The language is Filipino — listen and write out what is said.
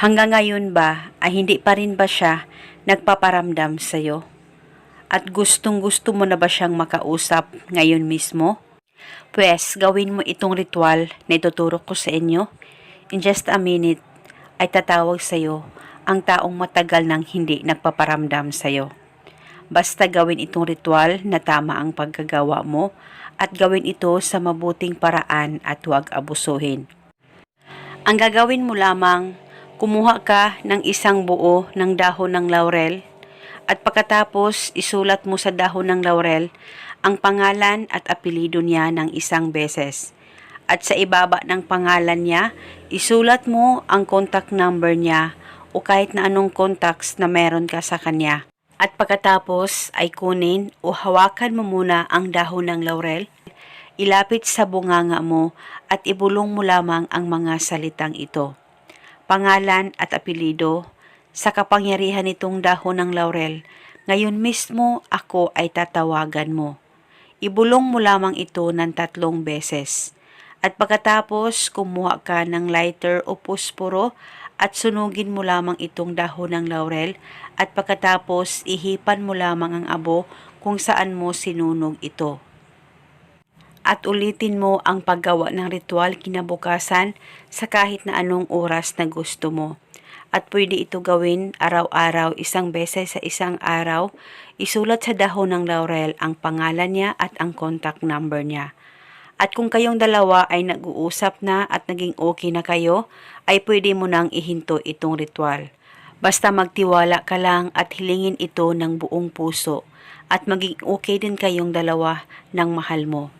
Hanggang ngayon ba ay hindi pa rin ba siya nagpaparamdam sa'yo? At gustong gusto mo na ba siyang makausap ngayon mismo? Pwes, gawin mo itong ritual na ituturo ko sa inyo. In just a minute, ay tatawag sa'yo ang taong matagal nang hindi nagpaparamdam sa'yo. Basta gawin itong ritual na tama ang pagkagawa mo at gawin ito sa mabuting paraan at huwag abusuhin. Ang gagawin mo lamang, kumuha ka ng isang buo ng dahon ng laurel at pagkatapos isulat mo sa dahon ng laurel ang pangalan at apelido niya ng isang beses. At sa ibaba ng pangalan niya, isulat mo ang contact number niya o kahit na anong contacts na meron ka sa kanya. At pagkatapos ay kunin o hawakan mo muna ang dahon ng laurel, ilapit sa bunganga mo at ibulong mo lamang ang mga salitang ito. Pangalan at apelido, sa kapangyarihan nitong dahon ng laurel, ngayon mismo ako ay tatawagan mo. Ibulong mo lamang ito ng tatlong beses. At pagkatapos, kumuha ka ng lighter o pusporo at sunugin mo lamang itong dahon ng laurel at pagkatapos ihipan mo lamang ang abo kung saan mo sinunog ito. At ulitin mo ang paggawa ng ritual kinabukasan sa kahit na anong oras na gusto mo. At pwede ito gawin araw-araw isang beses sa isang araw. Isulat sa dahon ng laurel ang pangalan niya at ang contact number niya. At kung kayong dalawa ay nag-uusap na at naging okay na kayo, ay pwede mo nang ihinto itong ritual. Basta magtiwala ka lang at hilingin ito ng buong puso at maging okay din kayong dalawa ng mahal mo.